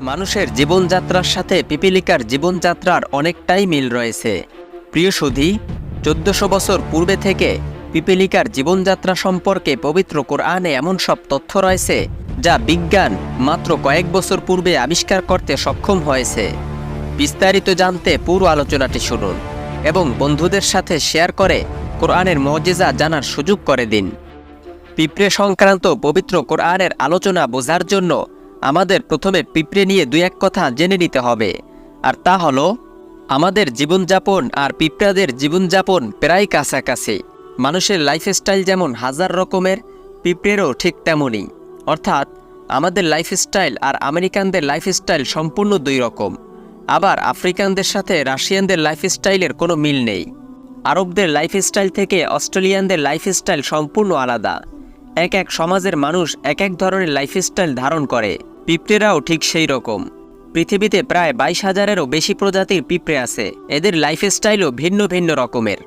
মানুষের জীবনযাত্রার সাথে পিপিলিকার জীবনযাত্রার অনেকটাই মিল রয়েছে। প্রিয় সুধি, চোদ্দশো বছর পূর্বে থেকে পিপিলিকার জীবনযাত্রা সম্পর্কে পবিত্র কোরআনে এমন সব তথ্য রয়েছে, যা বিজ্ঞান মাত্র কয়েক বছর পূর্বে আবিষ্কার করতে সক্ষম হয়েছে। বিস্তারিত জানতে পুরো আলোচনাটি শুনুন এবং বন্ধুদের সাথে শেয়ার করে কোরআনের মজেজা জানার সুযোগ করে দিন। পিঁপড়ে সংক্রান্ত পবিত্র কোরআনের আলোচনা বোঝার জন্য আমাদের প্রথমে পিঁপড়ে নিয়ে দুই এক কথা জেনে নিতে হবে। আর তা হলো, আমাদের জীবনযাপন আর পিঁপড়াদের জীবনযাপন প্রায় কাছাকাছি। মানুষের লাইফস্টাইল যেমন হাজার রকমের, পিঁপড়েরও ঠিক তেমনই। অর্থাৎ, আমাদের লাইফস্টাইল আর আমেরিকানদের লাইফস্টাইল সম্পূর্ণ দুই রকম। আবার আফ্রিকানদের সাথে রাশিয়ানদের লাইফস্টাইলের কোনো মিল নেই। আরবদের লাইফস্টাইল থেকে অস্ট্রেলিয়ানদের লাইফস্টাইল সম্পূর্ণ আলাদা। এক এক সমাজের মানুষ এক এক ধরনের লাইফস্টাইল ধারণ করে। পিঁপড়েরাও ঠিক সেই রকম। পৃথিবীতে প্রায় বাইশ হাজারেরও বেশি প্রজাতির পিঁপড়ে আছে। এদের লাইফস্টাইলও ভিন্ন ভিন্ন রকমের।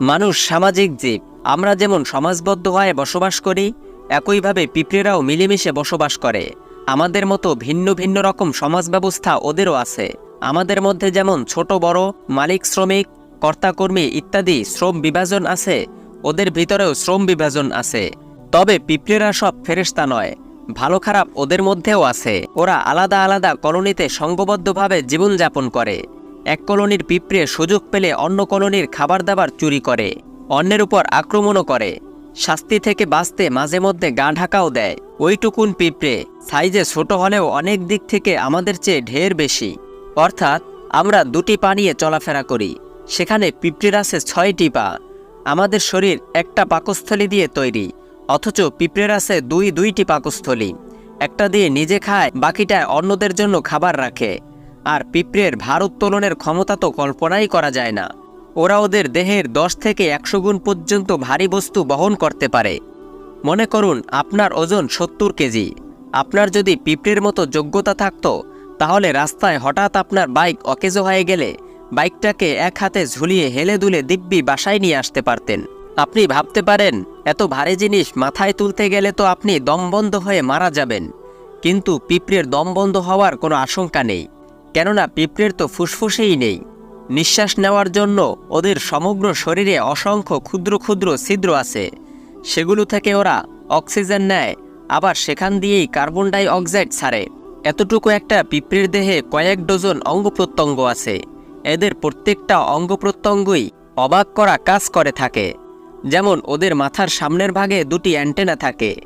মানুষ সামাজিক জীব। আমরা যেমন সমাজবদ্ধ হয়ে বসবাস করি, একইভাবে পিঁপড়েরাও মিলেমিশে বসবাস করে। আমাদের মতো ভিন্ন ভিন্ন রকম সমাজ ব্যবস্থা ওদেরও আছে। আমাদের মধ্যে যেমন ছোট বড়, মালিক শ্রমিক, কর্তাকর্মী ইত্যাদি শ্রম বিভাজন আছে, ওদের ভিতরেও শ্রম বিভাজন আছে। তবে পিঁপড়েরা সব ফেরেস্তা নয়। ভালো খারাপ ওদের মধ্যেও আছে। ওরা আলাদা আলাদা কলোনিতে সংঘবদ্ধভাবে জীবনযাপন করে। এক কলোনির পিঁপড়ে সুযোগ পেলে অন্য কলোনির খাবার দাবার চুরি করে, অন্যের উপর আক্রমণও করে। শাস্তি থেকে বাঁচতে মাঝে মধ্যে গা ঢাকাও দেয়। ওইটুকুন পিঁপড়ে সাইজে ছোট হলেও অনেক দিক থেকে আমাদের চেয়ে ঢের বেশি। অর্থাৎ, আমরা দুটি পা নিয়ে চলাফেরা করি। সেখানে পিঁপড়ের আছে ছয়টি পা। আমাদের শরীর একটা পাকস্থলী দিয়ে তৈরি। অথচ পিঁপড়ের আছে দুই দুইটি পাকস্থলী। একটা দিয়ে নিজে খায়, বাকিটায় অন্যদের জন্য খাবার রাখে। আর পিঁপড়ের ভার উত্তোলনের ক্ষমতা তো কল্পনাই করা যায় না। ওরা ওদের দেহের দশ থেকে একশো গুণ পর্যন্ত ভারী বস্তু বহন করতে পারে। মনে করুন, আপনার ওজন সত্তর কেজি। আপনার যদি পিঁপড়ের মতো যোগ্যতা থাকতো, তাহলে রাস্তায় হঠাৎ আপনার বাইক অকেজো হয়ে গেলে বাইকটাকে এক হাতে ঝুলিয়ে হেলে দুলে দিব্যি বাসায় নিয়ে আসতে পারতেন। আপনি ভাবতে পারেন, এত ভারী জিনিস মাথায় তুলতে গেলে তো আপনি দমবন্ধ হয়ে মারা যাবেন। কিন্তু পিঁপড়ের দমবন্ধ হওয়ার কোনো আশঙ্কা নেই। কেননা পিঁপড়ের তো ফুসফুসেই নেই। নিঃশ্বাস নেওয়ার জন্য ওদের সমগ্র শরীরে অসংখ্য ক্ষুদ্র ক্ষুদ্র ছিদ্র আছে। সেগুলো থেকে ওরা অক্সিজেন নেয়, আবার সেখান দিয়েই কার্বন ডাই অক্সাইড ছাড়ে। এতটুকু একটা পিঁপড়ের দেহে কয়েক ডজন অঙ্গ প্রত্যঙ্গ আছে। এদের প্রত্যেকটা অঙ্গ প্রত্যঙ্গই অবাক করা কাজ করে থাকে। যেমন ওদের মাথার সামনের ভাগে দুটি অ্যান্টেনা থাকে।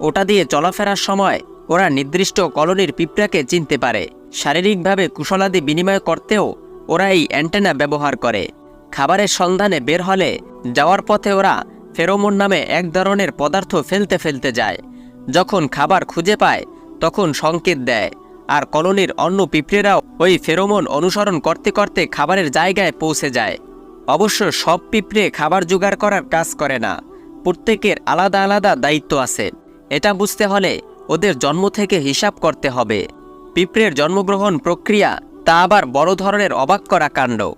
ওটা দিয়ে চলাফেরার সময় ওরা নির্দিষ্ট কলোনির পিঁপড়াকে চিনতে পারে। শারীরিকভাবে কুশলাদি বিনিময় করতেও ওরা এই অ্যান্টেনা ব্যবহার করে। খাবারের সন্ধানে বের হলে যাওয়ার পথে ওরা ফেরোমন নামে এক ধরনের পদার্থ ফেলতে ফেলতে যায়। যখন খাবার খুঁজে পায়, তখন সংকেত দেয়। আর কলোনির অন্য পিঁপড়েরাও ওই ফেরোমন অনুসরণ করতে করতে খাবারের জায়গায় পৌঁছে যায়। অবশ্য সব পিঁপড়ে খাবার জোগাড় করার কাজ করে না। প্রত্যেকের আলাদা আলাদা দায়িত্ব আছে। এটা বুঝতে হলে ওদের জন্ম থেকে হিসাব করতে হবে। পিঁপড়ের জন্মগ্রহণ প্রক্রিয়া তা আবার বড় ধরনের অবাক করা কাণ্ড।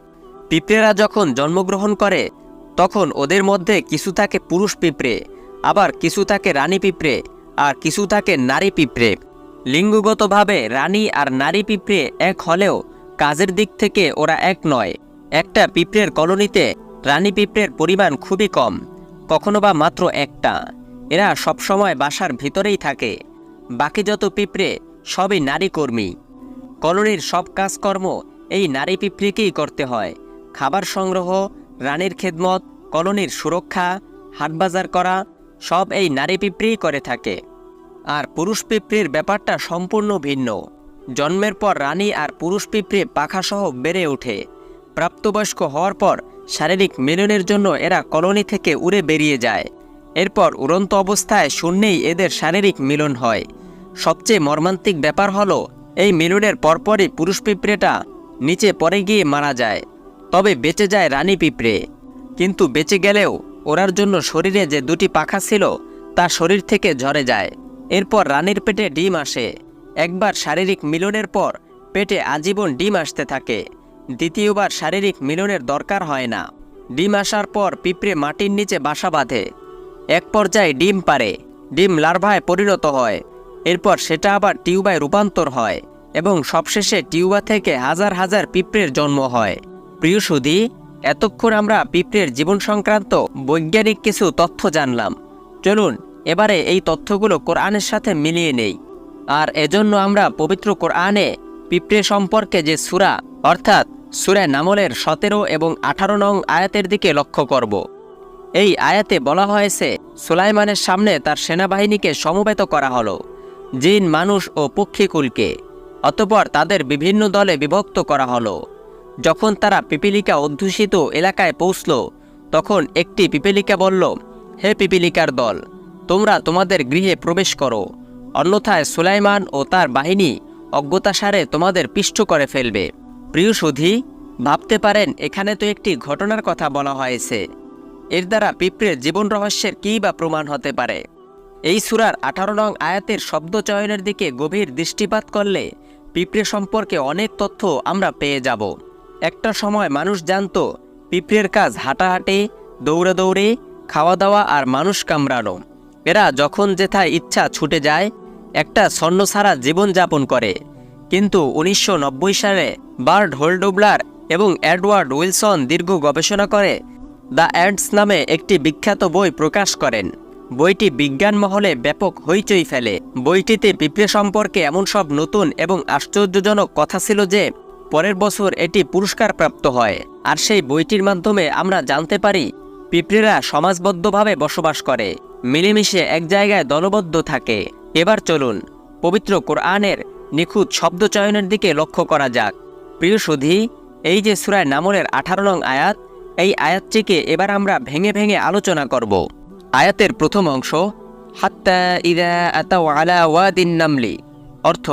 পিঁপড়েরা যখন জন্মগ্রহণ করে, তখন ওদের মধ্যে কিছু থাকে পুরুষ পিঁপড়ে, আবার কিছু থাকে রানী পিঁপড়ে, আর কিছু থাকে নারী পিঁপড়ে। লিঙ্গগতভাবে রানী আর নারী পিঁপড়ে এক হলেও কাজের দিক থেকে ওরা এক নয়। একটা পিঁপড়ের কলোনিতে রানী পিঁপড়ের পরিমাণ খুবই কম, কখনো বা মাত্র একটা। এরা সবসময় বাসার ভিতরেই থাকে। বাকি যত পিঁপড়ে, সবই নারী কর্মী। কলোনির সব কাজকর্ম এই নারী পিঁপড়িকেই করতে হয়। খাবার সংগ্রহ, রানীর খেদমত, কলোনির সুরক্ষা, হাটবাজার করা, সব এই নারী পিঁপড়েই করে থাকে। আর পুরুষ পিঁপড়ির ব্যাপারটা সম্পূর্ণ ভিন্ন। জন্মের পর রানী আর পুরুষ পিঁপড়ে পাখাসহ বেড়ে ওঠে। প্রাপ্তবয়স্ক হওয়ার পর শারীরিক মিলনের জন্য এরা কলোনি থেকে উড়ে বেরিয়ে যায়। এরপর উড়ন্ত অবস্থায় শূন্যেই এদের শারীরিক মিলন হয়। সবচেয়ে মর্মান্তিক ব্যাপার হলো, এই মিলনের পরপরই পুরুষ পিঁপড়েটা নিচে পড়ে গিয়ে মারা যায়, তবে বেঁচে যায় রানী পিঁপড়ে। কিন্তু বেঁচে গেলেও ওরার জন্য শরীরে যে দুটি পাখা ছিল, তা শরীর থেকে ঝরে যায়। এরপর রানীর পেটে ডিম আসে। একবার শারীরিক মিলনের পর পেটে আজীবন ডিম আসতে থাকে। দ্বিতীয়বার শারীরিক মিলনের দরকার হয় না। ডিম আসার পর পিঁপড়ে মাটির নিচে বাসা বাঁধে। এক পর্যায়ে ডিম পারে ডিম লার্ভায় পরিণত হয়। এরপর সেটা আবার টিউবায় রূপান্তর হয় এবং সবশেষে টিউবা থেকে হাজার হাজার পিঁপড়ের জন্ম হয়। প্রিয় সুধী, এতক্ষণ আমরা পিঁপড়ের জীবন সংক্রান্ত বৈজ্ঞানিক কিছু তথ্য জানলাম। চলুন, এবারে এই তথ্যগুলো কোরআনের সাথে মিলিয়ে নেই। আর এজন্য আমরা পবিত্র কোরআনে পিঁপড়ে সম্পর্কে যে সুরা, অর্থাৎ সুরা নামলের সতেরো এবং আঠারো নং আয়াতের দিকে লক্ষ্য করব। এই আয়াতে বলা হয়েছে, সুলাইমানের সামনে তার সেনাবাহিনীকে সমবেত করা হলো, জিন, মানুষ ও পক্ষীকুলকে, অতপর তাদের বিভিন্ন দলে বিভক্ত করা হলো। যখন তারা পিপিলিকা অধ্যুষিত এলাকায় পৌঁছল, তখন একটি পিপিলিকা বলল, হে পিপিলিকার দল, তোমরা তোমাদের গৃহে প্রবেশ করো। অন্যথায় সুলাইমান ও তার বাহিনী অজ্ঞতাসারে তোমাদের পিষ্ট করে ফেলবে। প্রিয় সুধী ভাবতে পারেন এখানে তো একটি ঘটনার কথা বলা হয়েছে। এর দ্বারা পিঁপড়ের জীবন রহস্যের কী বা প্রমাণ হতে পারে? এই সুরার আঠারো নং আয়াতের শব্দ চয়নের দিকে গভীর দৃষ্টিপাত করলে পিঁপড়ে সম্পর্কে অনেক তথ্য আমরা পেয়ে যাব। একটা সময় মানুষ জানত, পিঁপড়ের কাজ হাঁটাহাঁটি, দৌড়ে দৌড়ে খাওয়া দাওয়া আর মানুষ কামড়ানো। এরা যখন যেথায় ইচ্ছা ছুটে যায়, একটা স্বর্ণ ছাড়া জীবনযাপন করে। কিন্তু উনিশশো নব্বই সালে বার্ড হোল্ডোবলার এবং এডওয়ার্ড উইলসন দীর্ঘ গবেষণা করে দ্য অ্যান্ডস নামে একটি বিখ্যাত বই প্রকাশ করেন। বইটি বিজ্ঞান মহলে ব্যাপক হইচই ফেলে। বইটিতে পিঁপড়ে সম্পর্কে এমন সব নতুন এবং আশ্চর্যজনক কথা ছিল যে, পরের বছর এটি পুরস্কার প্রাপ্ত হয়। আর সেই বইটির মাধ্যমে আমরা জানতে পারি, পিঁপড়েরা সমাজবদ্ধভাবে বসবাস করে, মিলেমিশে এক জায়গায় দলবদ্ধ থাকে। এবার চলুন, পবিত্র কোরআনের নিখুঁত শব্দ চয়নের দিকে লক্ষ্য করা যাক। প্রিয় সুধী, এই যে সুরায় নামলের আঠারো নং আয়াত, এই আয়াতটিকে এবার আমরা ভেঙে ভেঙে আলোচনা করব। আয়াতের প্রথম অংশ, হাত্তা ইদা আতাও আলা ওয়াদিন নামলি, অর্থ,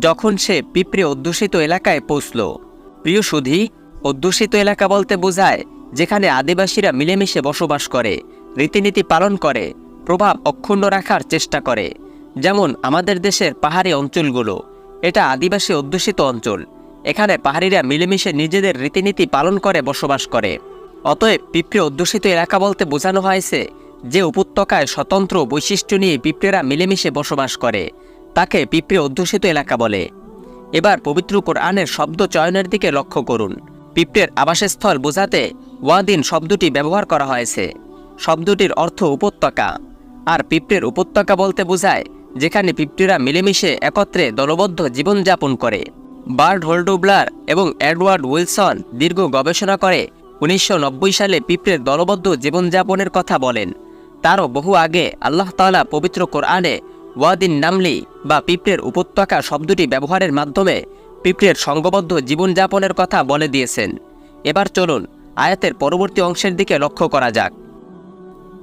যখন সে পিঁপড়ে অধ্যুষিত এলাকায় পৌঁছল। প্রিয় সুধী, অধ্যুষিত এলাকা বলতে বোঝায়, যেখানে আদিবাসীরা মিলেমিশে বসবাস করে, রীতিনীতি পালন করে, প্রভাব অক্ষুণ্ণ রাখার চেষ্টা করে। যেমন আমাদের দেশের পাহাড়ি অঞ্চলগুলো। এটা আদিবাসী অধ্যুষিত অঞ্চল। এখানে পাহাড়িরা মিলেমিশে নিজেদের রীতিনীতি পালন করে, বসবাস করে। অতএব পিঁপড়ে অধ্যুষিত এলাকা বলতে বোঝানো হয়েছে যে উপত্যকায় স্বতন্ত্র বৈশিষ্ট্য নিয়ে পিঁপড়েরা মিলেমিশে বসবাস করে, তাকে পিঁপড়ে অধ্যুষিত এলাকা বলে। এবার পবিত্র কোরআনের শব্দ চয়নের দিকে লক্ষ্য করুন। পিঁপড়ের আবাসস্থল বোঝাতে ওয়াদিন শব্দটি ব্যবহার করা হয়েছে। শব্দটির অর্থ উপত্যকা। আর পিঁপড়ের উপত্যকা বলতে বোঝায় যেখানে পিঁপড়েরা মিলেমিশে একত্রে দলবদ্ধ জীবনযাপন করে। বার্ড হোল্ডোবলার এবং এডওয়ার্ড উইলসন দীর্ঘ গবেষণা করে উনিশশো নব্বই সালে পিঁপড়ের দলবদ্ধ জীবনযাপনের কথা বলেন। তারও বহু আগে আল্লাহ তাআলা পবিত্র কোরআনে ওয়াদিন নামলি বা পিঁপড়ের উপত্যকা শব্দটি ব্যবহারের মাধ্যমে পিঁপড়ের সংঘবদ্ধ জীবনযাপনের কথা বলে দিয়েছেন। এবার চলুন আয়াতের পরবর্তী অংশের দিকে লক্ষ্য করা যাক।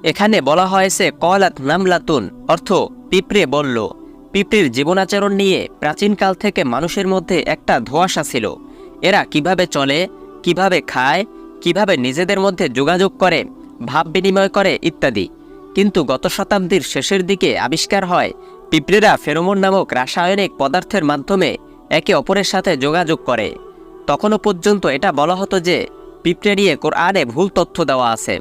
এখানে বলা হয়েছে কলাত নামলাতুন, অর্থ পিঁপড়ে বলল, পিঁপড়ের জীবনাচরণ নিয়ে প্রাচীনকাল থেকে মানুষের মধ্যে একটা ধোঁয়াশা ছিল। এরা কীভাবে চলে, কীভাবে খায়, কীভাবে নিজেদের মধ্যে যোগাযোগ করে, ভাব বিনিময় করে ইত্যাদি। কিন্তু গত শতাব্দীর শেষের দিকে আবিষ্কার হয়, পিঁপড়েরা ফেরোমন নামক রাসায়নিক পদার্থের মাধ্যমে একে অপরের সাথে যোগাযোগ করে। তখনও পর্যন্ত এটা বলা হতো যে, পিঁপড়ে নিয়ে কোরআনে ভুল তথ্য দেওয়া আছে।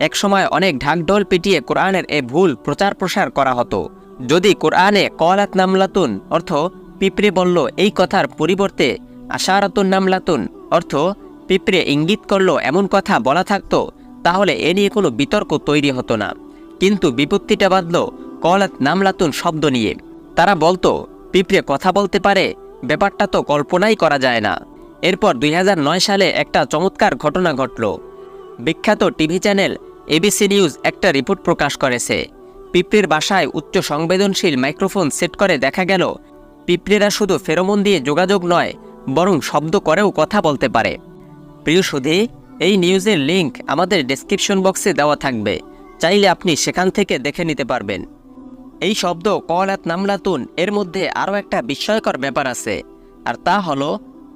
একসময় অনেক ঢাকঢোল পিটিয়ে কোরআনের এ ভুল প্রচার প্রসার করা হতো। যদি কোরআনে কলাত নামলাতুন, অর্থ পিঁপড়ে বলল এই কথার পরিবর্তে আশারাতুন নামলাতুন, অর্থ পিঁপড়ে ইঙ্গিত করল এমন কথা বলা থাকতো, তাহলে এ নিয়ে কোনো বিতর্ক তৈরি হতো না। কিন্তু বিপত্তিটা বাঁধল কলাত নামলাতুন শব্দ নিয়ে। তারা বলতো, পিঁপড়ে কথা বলতে পারে, ব্যাপারটা তো কল্পনাই করা যায় না। এরপর দুই হাজার নয় সালে একটা চমৎকার ঘটনা ঘটল। বিখ্যাত টিভি চ্যানেল এবিসি নিউজ একটা রিপোর্ট প্রকাশ করেছে। পিঁপড়ের বাসায় উচ্চ সংবেদনশীল মাইক্রোফোন সেট করে দেখা গেল, পিঁপড়েরা শুধু ফেরোমন দিয়ে যোগাযোগ নয়, বরং শব্দ করেও কথা বলতে পারে। প্রিয় সুধী, এই নিউজের লিংক আমাদের ডেসক্রিপশন বক্সে দেওয়া থাকবে, চাইলে আপনি সেখান থেকে দেখে নিতে পারবেন। এই শব্দ কলাত নামলাতুন, এর মধ্যে আরও একটা বিস্ময়কর ব্যাপার আছে, আর তা হল,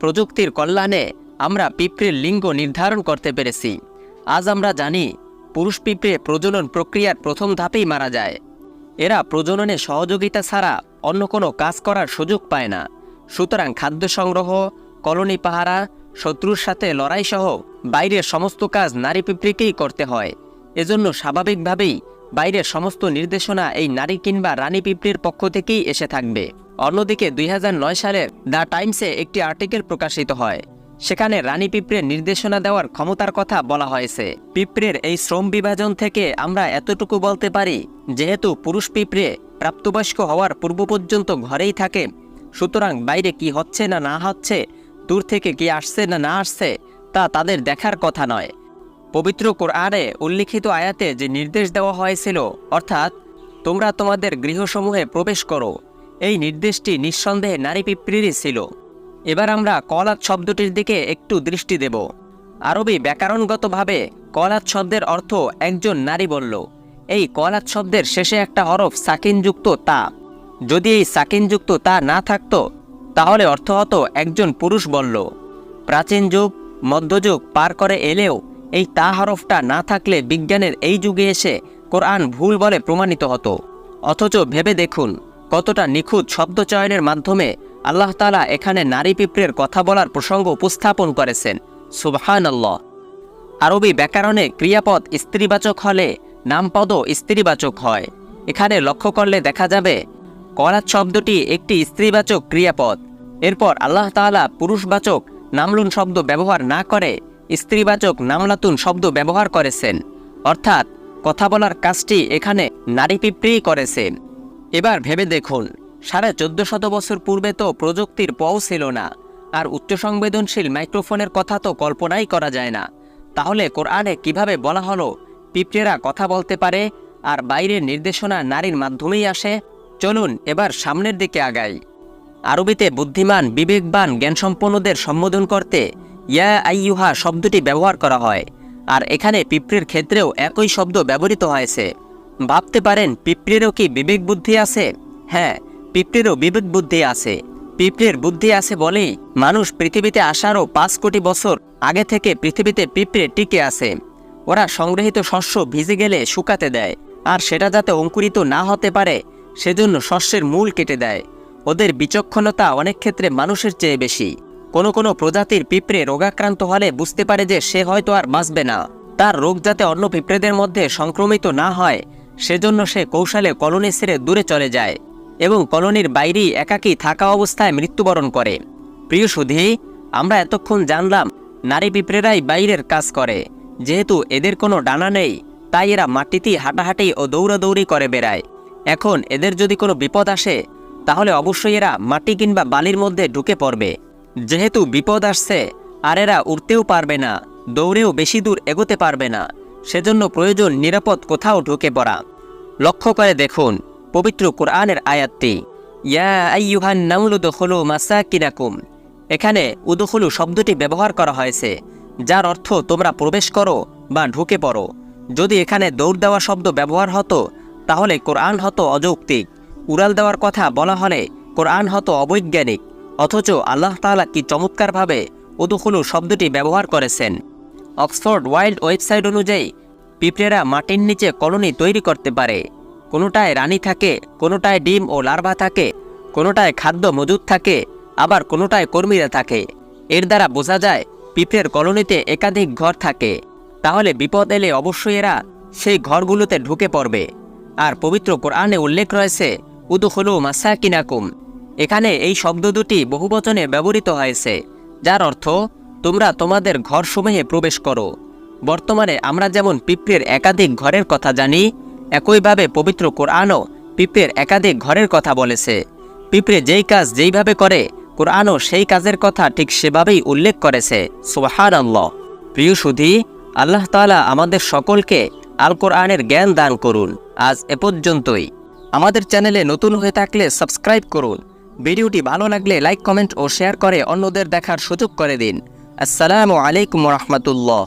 প্রযুক্তির কল্যাণে আমরা পিঁপড়ের লিঙ্গ নির্ধারণ করতে পেরেছি। আজ আমরা জানি পুরুষ পিঁপড়ে প্রজনন প্রক্রিয়ার প্রথম ধাপেই মারা যায়। এরা প্রজননে সহযোগিতা ছাড়া অন্য কোনো কাজ করার সুযোগ পায় না। সুতরাং খাদ্য সংগ্রহ, কলোনি পাহারা, শত্রুর সাথে লড়াই সহ বাইরের সমস্ত কাজ নারী পিঁপড়িকেই করতে হয়। এজন্য স্বাভাবিকভাবেই বাইরের সমস্ত নির্দেশনা এই নারী কিংবা রানী পিঁপড়ির পক্ষ থেকেই এসে থাকবে। অন্যদিকে দুই সালের দ্য টাইমসে একটি আর্টিকেল প্রকাশিত হয়। সেখানে রানী পিঁপড়ের নির্দেশনা দেওয়ার ক্ষমতার কথা বলা হয়েছে। পিঁপড়ের এই শ্রম বিভাজন থেকে আমরা এতটুকু বলতে পারি, যেহেতু পুরুষ পিঁপড়ে প্রাপ্তবয়স্ক হওয়ার পূর্ব পর্যন্ত ঘরেই থাকে, সুতরাং বাইরে কি হচ্ছে না না হচ্ছে, দূর থেকে কি আসছে না না আসছে, তা তাদের দেখার কথা নয়। পবিত্র কোরআনে উল্লিখিত আয়াতে যে নির্দেশ দেওয়া হয়েছিল, অর্থাৎ, তোমরা তোমাদের গৃহসমূহে প্রবেশ করো এই নির্দেশটি নিঃসন্দেহে নারী পিঁপড়িরই ছিল। এবার আমরা কলাত শব্দটির দিকে একটু দৃষ্টি দেব। আরবি ব্যাকরণগতভাবে কলাত শব্দের অর্থ একজন নারী বলল। এই কলাত শব্দের শেষে একটা হরফ সাকিনযুক্ত তা। যদি এই সাকিনযুক্ত তা না থাকতো, তাহলে অর্থ হতো একজন পুরুষ বলল। প্রাচীন যুগ, মধ্যযুগ পার করে এলেও এই তা হরফটা না থাকলে বিজ্ঞানের এই যুগে এসে কোরআন ভুল বলে প্রমাণিত হতো। অথচ ভেবে দেখুন, কতটা নিখুঁত শব্দ চয়নের মাধ্যমে আল্লাহ তালা এখানে নারী পিঁপড়ের কথা বলার প্রসঙ্গ উপস্থাপন করেছেন। সুবহান আল্লাহ আরবি ব্যাকরণে ক্রিয়াপদ স্ত্রীবাচক হলে নামপদও স্ত্রীবাচক হয়। এখানে লক্ষ্য করলে দেখা যাবে, করাত শব্দটি একটি স্ত্রীবাচক ক্রিয়াপদ। এরপর আল্লাহ তালা পুরুষবাচক নামলুন শব্দ ব্যবহার না করে স্ত্রীবাচক নামলাতুন শব্দ ব্যবহার করেছেন। অর্থাৎ কথা বলার কাজটি এখানে নারী পিঁপড়েই করেছে এবার ভেবে দেখুন সাড়ে চোদ্দ শত বছর পূর্বে তো প্রযুক্তির পও ছিল না। আর উচ্চ সংবেদনশীল মাইক্রোফোনের কথা তো কল্পনাই করা যায় না। তাহলে কোরআনে কীভাবে বলা হলো, পিঁপড়েরা কথা বলতে পারে, আর বাইরের নির্দেশনা নারীর মাধ্যমেই আসে? চলুন এবার সামনের দিকে আগাই। আরবিতে বুদ্ধিমান, বিবেকবান, জ্ঞানসম্পন্নদের সম্বোধন করতে ইয়া আইয়ুহা শব্দটি ব্যবহার করা হয়। আর এখানে পিঁপড়ের ক্ষেত্রেও একই শব্দ ব্যবহৃত হয়েছে। ভাবতে পারেন, পিঁপড়েরও কি বিবেক বুদ্ধি আছে? হ্যাঁ পিঁপড়েরও বিবেক বুদ্ধি আছে। পিঁপড়ের বুদ্ধি আছে বলেই মানুষ পৃথিবীতে আসারও পাঁচ কোটি বছর আগে থেকে পৃথিবীতে পিঁপড়ে টিকে আছে। ওরা সংগৃহীত শস্য ভিজে গেলে শুকাতে দেয়, আর সেটা যাতে অঙ্কুরিত না হতে পারে, সেজন্য শস্যের মূল কেটে দেয়। ওদের বিচক্ষণতা অনেক ক্ষেত্রে মানুষের চেয়ে বেশি। কোনো কোনো প্রজাতির পিঁপড়ে রোগাক্রান্ত হলে বুঝতে পারে যে সে হয়তো আর বাঁচবে না। তার রোগ যাতে অন্য পিঁপড়েদের মধ্যে সংক্রমিত না হয়, সেজন্য সে কৌশলে কলোনি ছেড়ে দূরে চলে যায়। এবং কলোনির বাইরেই একাকী থাকা অবস্থায় মৃত্যুবরণ করে। প্রিয় সুধী, আমরা এতক্ষণ জানলাম নারী পিঁপড়েরাই বাইরের কাজ করে। যেহেতু এদের কোনো ডানা নেই, তাই এরা মাটিতেই হাঁটাহাঁটি ও দৌড়াদৌড়ি করে বেড়ায়। এখন এদের যদি কোনো বিপদ আসে, তাহলে অবশ্যই এরা মাটি কিংবা বালির মধ্যে ঢুকে পড়বে। যেহেতু বিপদ আসছে, আর এরা উঠতেও পারবে না, দৌড়েও বেশি দূর এগোতে পারবে না, সেজন্য প্রয়োজন নিরাপদ কোথাও ঢুকে পড়া। লক্ষ্য করে দেখুন। পবিত্র কোরআনের আয়াতটি, ইয়া আইয়ুহান নামলুদ হলু মাসাকিনাকুম এখানে উদুখলু শব্দটি ব্যবহার করা হয়েছে, যার অর্থ তোমরা প্রবেশ করো বা ঢুকে পড়ো। যদি এখানে দৌড় দেওয়া শব্দ ব্যবহার হতো, তাহলে কোরআন হতো অযৌক্তিক। উড়াল দেওয়ার কথা বলা হলে কোরআন হতো অবৈজ্ঞানিক, অথচ আল্লাহ তাআলা কি চমৎকারভাবে উদুখলু শব্দটি ব্যবহার করেছেন। অক্সফোর্ড ওয়াইল্ড ওয়েবসাইট অনুযায়ী, পিঁপড়েরা মাটির নিচে কলোনি তৈরি করতে পারে। কোনোটায় রানী থাকে, কোনোটায় ডিম ও লার্ভা থাকে, কোনোটায় খাদ্য মজুদ থাকে, আবার কোনোটায় কর্মীরা থাকে। এর দ্বারা বোঝা যায়, পিঁপড়ের কলোনিতে একাধিক ঘর থাকে। তাহলে বিপদ এলে অবশ্যই এরা সেই ঘরগুলোতে ঢুকে পড়বে। আর পবিত্র কোরআনে উল্লেখ রয়েছে, উদুখলু মাসাকিনাকুম। এখানে এই শব্দ দুটি বহুবচনে ব্যবহৃত হয়েছে, যার অর্থ, তোমরা তোমাদের ঘরসমূহে প্রবেশ করো। বর্তমানে আমরা যেমন পিঁপড়ের একাধিক ঘরের কথা জানি একইভাবে পবিত্র কোরআনও পিঁপড়ের একাধিক ঘরের কথা বলেছে। পিঁপড়ে যেই কাজ যেইভাবে করে, কোরআনও সেই কাজের কথা ঠিক সেভাবেই উল্লেখ করেছে। সোহান আল্লাহ প্রিয় সুধি, আল্লাহ তাআলা আমাদের সকলকে আল কোরআনের জ্ঞান দান করুন আজ এ পর্যন্তই। আমাদের চ্যানেলে নতুন হয়ে থাকলে সাবস্ক্রাইব করুন। ভিডিওটি ভালো লাগলে লাইক, কমেন্ট ও শেয়ার করে অন্যদের দেখার সুযোগ করে দিন। আসসালামু আলাইকুম রহমতুল্লাহ।